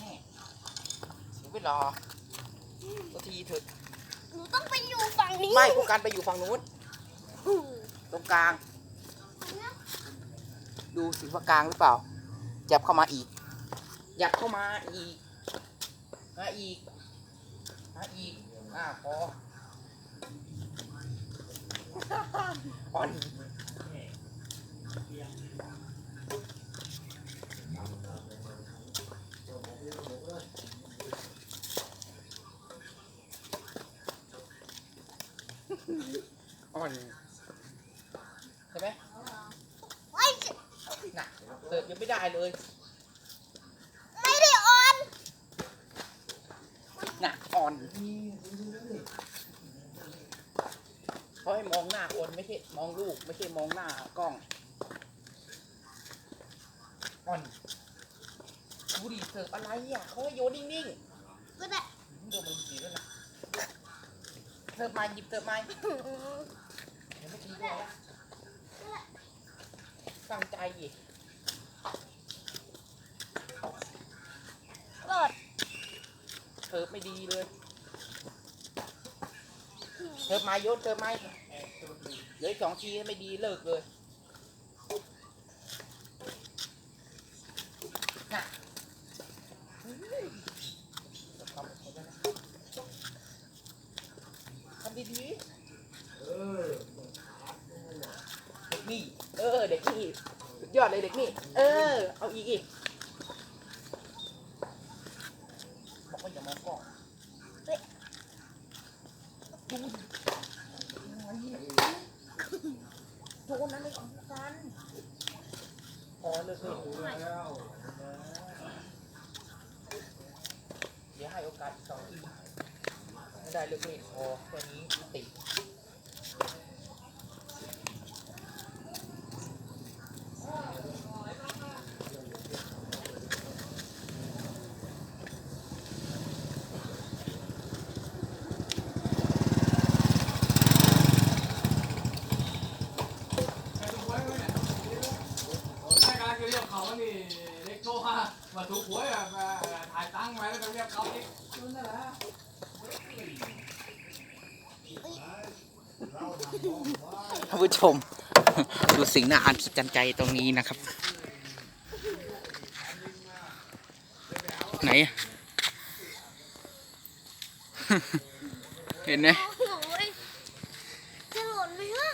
แน่ๆเสียเวลาตัวทีเถอะหนูต้องไปอยู่ฝั่งนี้ไม่พวกกันไปอยู่ฝั่งนู้นอืมตรงกลาง ดูสิว่ากลางหรือเปล่ายับเข้ามาอีกยับเข้ามาอีกมาอีกมาอีกอ่าพออ่อน อ่อนใช่ไหมไอ้ยน่ะเสิร์ฟยังไม่ได้เลย ไม่ได้ออนน่ะอ่อนเขาให้มองหน้าคนไม่ใช่มองลูก ไม่ใช่มองหน้ากล้อง อ่อนดูดิเสิร์ฟอะไรอะเขาให้โยนนิ่งก็ได้ๆดูมันสีด้วยนะ เสิร์ฟไม้หยิบเสิร์ฟไม้เดี๋ยวไม่ตีด้วยละตั้งใจดิรอดเสิร์ฟไม่ดีเลยเสิร์ฟไม้โยนเสิร์ฟไม้เหลยสองทีไม่ดีเลิกเลยน่ะทำ ดีๆเด็กนี่ เออ เด็กนี่สุดยอดเลยเด็กนี่ เออ เอาอีกอีกบอกว่าอย่ามองกล้องเฮ้ยดูดิโดนอะไรของกันพอเลยเลยเดี๋ยวให้โอกาสอีกสองที ได้เลยเลยพอแค่นี้ติดใช่การเรียกเขานี่เล็กโชว์มามาถูกหวยแบบถ่ายตังค์ไว้แล้วก็เรียกเขาอีกนั่นแหละ ท่าน ผู้ชม ดูสิ่งน่าอัศจรรย์ใจตรงนี้นะครับ ไหน เห็นไหมจะหล่นไหมวะ